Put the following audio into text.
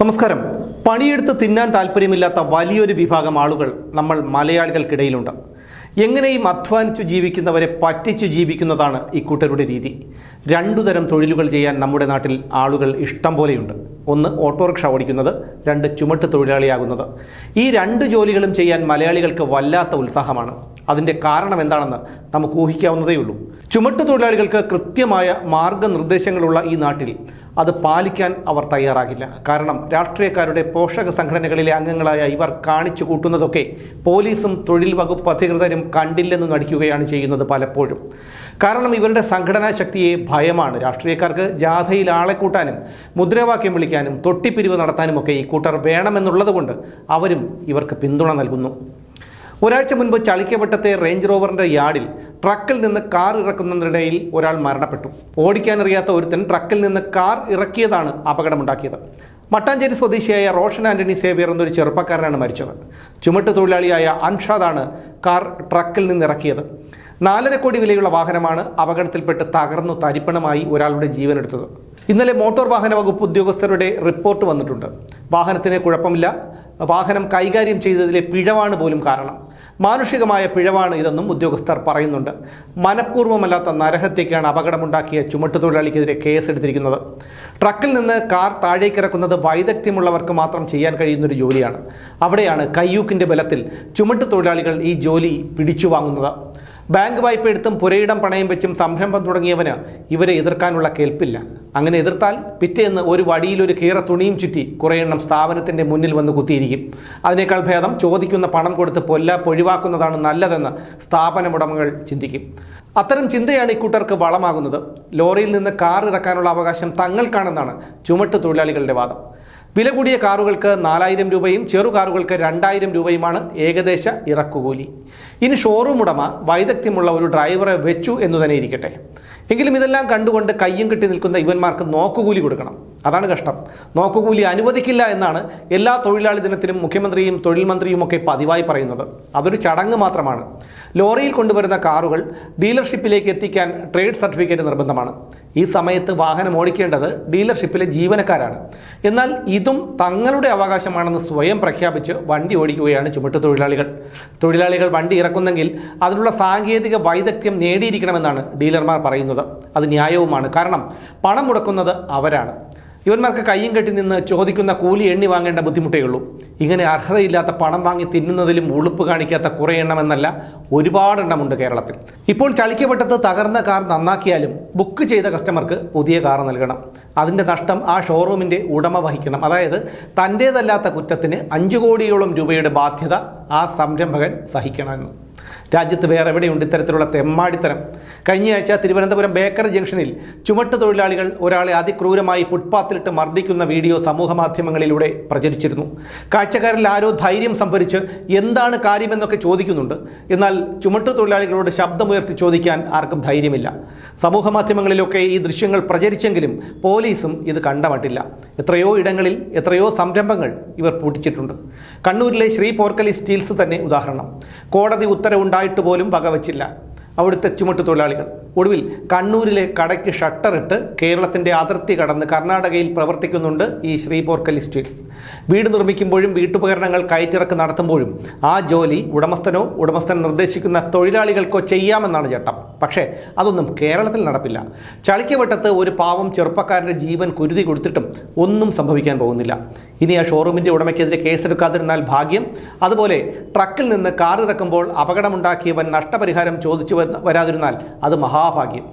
നമസ്കാരം. പണിയെടുത്ത് തിന്നാൻ താല്പര്യമില്ലാത്ത വലിയൊരു വിഭാഗം ആളുകൾ നമ്മൾ മലയാളികൾക്കിടയിലുണ്ട്. എങ്ങനെയും അധ്വാനിച്ചു ജീവിക്കുന്നവരെ പറ്റിച്ചു ജീവിക്കുന്നതാണ് ഇക്കൂട്ടരുടെ രീതി. രണ്ടു തരം തൊഴിലുകൾ ചെയ്യാൻ നമ്മുടെ നാട്ടിൽ ആളുകൾ ഇഷ്ടം പോലെയുണ്ട്. ഒന്ന് ഓട്ടോറിക്ഷ ഓടിക്കുന്നത് രണ്ട് ചുമട്ട് തൊഴിലാളിയാകുന്നത്. ഈ രണ്ട് ജോലികളും ചെയ്യാൻ മലയാളികൾക്ക് വല്ലാത്ത ഉത്സാഹമാണ്. അതിന്റെ കാരണം എന്താണെന്ന് നമുക്ക് ഊഹിക്കാവുന്നതേയുള്ളൂ. ചുമട്ട് തൊഴിലാളികൾക്ക് കൃത്യമായ മാർഗനിർദ്ദേശങ്ങളുള്ള ഈ നാട്ടിൽ അത് പാലിക്കാൻ അവർ തയ്യാറാകില്ല. കാരണം രാഷ്ട്രീയക്കാരുടെ പോഷക സംഘടനകളിലെ അംഗങ്ങളായ ഇവർ കാണിച്ചു കൂട്ടുന്നതൊക്കെ പോലീസും തൊഴിൽ വകുപ്പ് അധികൃതരും കണ്ടില്ലെന്ന് നടിക്കുകയാണ് ചെയ്യുന്നത് പലപ്പോഴും. കാരണം ഇവരുടെ സംഘടനാ ശക്തിയെ ഭയമാണ്. രാഷ്ട്രീയക്കാർക്ക് ജാഥയിൽ ആളെ കൂട്ടാനും മുദ്രാവാക്യം വിളിക്കാനും തൊട്ടിപ്പിരിവ് നടത്താനുമൊക്കെ ഈ കൂട്ടർ വേണമെന്നുള്ളതുകൊണ്ട് അവരും ഇവർക്ക് പിന്തുണ നൽകുന്നു. ഒരാഴ്ച മുൻപ് ചളിക്കവട്ടത്തെ റേഞ്ച് റോവറിന്റെ യാർഡിൽ ട്രക്കിൽ നിന്ന് കാർ ഇറക്കുന്നതിനിടയിൽ ഒരാൾ മരണപ്പെട്ടു. ഓടിക്കാനറിയാത്ത ഒരുത്തൻ ട്രക്കിൽ നിന്ന് കാർ ഇറക്കിയതാണ് അപകടമുണ്ടാക്കിയത്. മട്ടാഞ്ചേരി സ്വദേശിയായ റോഷൻ ആന്റണി സേവിയർ എന്നൊരു ചെറുപ്പക്കാരനാണ് മരിച്ചത്. ചുമട്ട് തൊഴിലാളിയായ അൻഷാദാണ് കാർ ട്രക്കിൽ നിന്ന് ഇറക്കിയത്. നാലര കോടി വിലയുള്ള വാഹനമാണ് അപകടത്തിൽപ്പെട്ട് തകർന്നു തരിപ്പണമായി ഒരാളുടെ ജീവനെടുത്തത്. ഇന്നലെ മോട്ടോർ വാഹന വകുപ്പ് ഉദ്യോഗസ്ഥരുടെ റിപ്പോർട്ട് വന്നിട്ടുണ്ട്. വാഹനത്തിന് കുഴപ്പമില്ല. വാഹനം കൈകാര്യം ചെയ്തതിലെ പിഴവാണ് പോലും കാരണം. മാനുഷികമായ പിഴവാണ് ഇതെന്നും ഉദ്യോഗസ്ഥർ പറയുന്നുണ്ട്. മനഃപൂർവമല്ലാത്ത നരഹത്യക്കാണ് അപകടമുണ്ടാക്കിയ ചുമട്ടുതൊഴിലാളിക്കെതിരെ കേസെടുത്തിരിക്കുന്നത്. ട്രക്കിൽ നിന്ന് കാർ താഴേക്കിറക്കുന്നത് വൈദഗ്ധ്യമുള്ളവർക്ക് മാത്രം ചെയ്യാൻ കഴിയുന്നൊരു ജോലിയാണ്. അവിടെയാണ് കയ്യൂക്കിന്റെ ബലത്തിൽ ചുമട്ട് തൊഴിലാളികൾ ഈ ജോലി പിടിച്ചു വാങ്ങുന്നത് ബാങ്ക് വായ്പ എടുത്തും പുരയിടം പണയം വെച്ചും സംരംഭം തുടങ്ങിയവന് ഇവരെ എതിർക്കാനുള്ള കേൾപ്പില്ല. അങ്ങനെ എതിർത്താൽ പിറ്റേന്ന് ഒരു വടിയിൽ ഒരു കീറ തുണിയും ചുറ്റി കുറേയെണ്ണം സ്ഥാപനത്തിന്റെ മുന്നിൽ വന്ന് കുത്തിയിരിക്കും. അതിനേക്കാൾ ഭേദം ചോദിക്കുന്ന പണം കൊടുത്ത് പൊല്ല പൊഴിവാക്കുന്നതാണ് നല്ലതെന്ന് സ്ഥാപനമുടമകൾ ചിന്തിക്കും. അത്തരം ചിന്തയാണ് ഇക്കൂട്ടർക്ക് വളമാകുന്നത്. ലോറിയിൽ നിന്ന് കാർ ഇറക്കാനുള്ള അവകാശം തങ്ങൾക്കാണെന്നാണ് ചുമട്ട് തൊഴിലാളികളുടെ വാദം. വില കൂടിയ കാറുകൾക്ക് നാലായിരം രൂപയും ചെറു കാറുകൾക്ക് രണ്ടായിരം രൂപയുമാണ് ഏകദേശ ഇറക്കുകൂലി. ഇനി ഷോറൂം ഉടമ വൈദഗ്ധ്യമുള്ള ഒരു ഡ്രൈവറെ വെച്ചു എന്നു തന്നെ ഇരിക്കട്ടെ. എങ്കിലും ഇതെല്ലാം കണ്ടുകൊണ്ട് കയ്യും കെട്ടി നിൽക്കുന്ന ഇവന്മാർക്ക് നോക്കുകൂലി കൊടുക്കണം. അതാണ് കഷ്ടം. നോക്കുകൂലി അനുവദിക്കില്ല എന്നാണ് എല്ലാ തൊഴിലാളി ദിനത്തിലും മുഖ്യമന്ത്രിയും തൊഴിൽ മന്ത്രിയും ഒക്കെ പതിവായി പറയുന്നത്. അതൊരു ചടങ്ങ് മാത്രമാണ്. ലോറിയിൽ കൊണ്ടുവരുന്ന കാറുകൾ ഡീലർഷിപ്പിലേക്ക് എത്തിക്കാൻ ട്രേഡ് സർട്ടിഫിക്കറ്റ് നിർബന്ധമാണ്. ഈ സമയത്ത് വാഹനം ഓടിക്കേണ്ടത് ഡീലർഷിപ്പിലെ ജീവനക്കാരാണ്. എന്നാൽ ഇതും തങ്ങളുടെ അവകാശമാണെന്ന് സ്വയം പ്രഖ്യാപിച്ച് വണ്ടി ഓടിക്കുകയാണ് ചുമട്ട് തൊഴിലാളികൾ. തൊഴിലാളികൾ വണ്ടി ഇറക്കുന്നെങ്കിൽ അതിനുള്ള സാങ്കേതിക വൈദഗ്ധ്യം നേടിയിരിക്കണമെന്നാണ് ഡീലർമാർ പറയുന്നത്. അത് ന്യായവുമാണ്. കാരണം പണം മുടക്കുന്നത് അവരാണ്. ഇവന്മാർക്ക് കയ്യും കെട്ടി നിന്ന് ചോദിക്കുന്ന കൂലി എണ്ണി വാങ്ങേണ്ട ബുദ്ധിമുട്ടേ ഉള്ളൂ ഇങ്ങനെ അർഹതയില്ലാത്ത പണം വാങ്ങി തിന്നുന്നതിലും ഉളുപ്പ് കാണിക്കാത്ത കുറേ എണ്ണമെന്നല്ല ഒരുപാട് എണ്ണമുണ്ട് കേരളത്തിൽ. ഇപ്പോൾ ചളിക്കപ്പെട്ടത് തകർന്ന കാർ നന്നാക്കിയാലും ബുക്ക് ചെയ്ത കസ്റ്റമർക്ക് പുതിയ കാർ നൽകണം. അതിന്റെ നഷ്ടം ആ ഷോറൂമിന്റെ ഉടമ വഹിക്കണം. അതായത് തന്റേതല്ലാത്ത കുറ്റത്തിന് അഞ്ച് കോടിയോളം രൂപയുടെ ബാധ്യത ആ സംരംഭകൻ സഹിക്കണമെന്ന്. രാജ്യത്ത് വേറെ എവിടെയുണ്ട് ഇത്തരത്തിലുള്ള തെമ്മാടിത്തരം? കഴിഞ്ഞയാഴ്ച തിരുവനന്തപുരം ബേക്കർ ജംഗ്ഷനിൽ ചുമട്ട് തൊഴിലാളികൾ ഒരാളെ അതിക്രൂരമായി ഫുട്പാത്തിലിട്ട് മർദ്ദിക്കുന്ന വീഡിയോ സമൂഹ മാധ്യമങ്ങളിലൂടെ പ്രചരിച്ചിരുന്നു. കാഴ്ചക്കാരിൽ ആരോ ധൈര്യം സംഭരിച്ച് എന്താണ് കാര്യമെന്നൊക്കെ ചോദിക്കുന്നുണ്ട്. എന്നാൽ ചുമട്ട് തൊഴിലാളികളോട് ശബ്ദമുയർത്തി ചോദിക്കാൻ ആർക്കും ധൈര്യമില്ല. സമൂഹ മാധ്യമങ്ങളിലൊക്കെ ഈ ദൃശ്യങ്ങൾ പ്രചരിച്ചെങ്കിലും പോലീസും ഇത് കണ്ടമട്ടില്ല. എത്രയോ ഇടങ്ങളിൽ എത്രയോ സംരംഭങ്ങൾ ഇവർ പൂട്ടിച്ചിട്ടുണ്ട്. കണ്ണൂരിലെ ശ്രീ പോർക്കലി സ്റ്റീൽസ് തന്നെ ഉദാഹരണം. കോടതി ഉത്തരവുണ്ടായിട്ട് പോലും വകവച്ചില്ല. അവിടുത്തെ ചുമട്ട് തൊഴിലാളികൾ. ഒടുവിൽ കണ്ണൂരിലെ കടയ്ക്ക് ഷട്ടറിട്ട് കേരളത്തിന്റെ അതിർത്തി കടന്ന് കർണാടകയിൽ പ്രവർത്തിക്കുന്നുണ്ട് ഈ ശ്രീ പോർക്കലി സ്റ്റീൽസ് വീട് നിർമ്മിക്കുമ്പോഴും വീട്ടുപകരണങ്ങൾ കയറ്റിറക്ക് നടത്തുമ്പോഴും ആ ജോലി ഉടമസ്ഥനോ ഉടമസ്ഥൻ നിർദ്ദേശിക്കുന്ന തൊഴിലാളികൾക്കോ ചെയ്യാമെന്നാണ് ചട്ടം. പക്ഷേ അതൊന്നും കേരളത്തിൽ നടപ്പില്ല. ചളിക്കവട്ടത്ത് ഒരു പാവം ചെറുപ്പക്കാരന്റെ ജീവൻ കുരുതി കൊടുത്തിട്ടും ഒന്നും സംഭവിക്കാൻ പോകുന്നില്ല. ഇനി ആ ഷോറൂമിന്റെ ഉടമയ്ക്കെതിരെ കേസെടുക്കാതിരുന്നാൽ ഭാഗ്യം. അതുപോലെ ട്രക്കിൽ നിന്ന് കാറിറക്കുമ്പോൾ അപകടമുണ്ടാക്കിയവൻ നഷ്ടപരിഹാരം ചോദിച്ചു വരാതിരുന്നാൽ അത് 罚款金。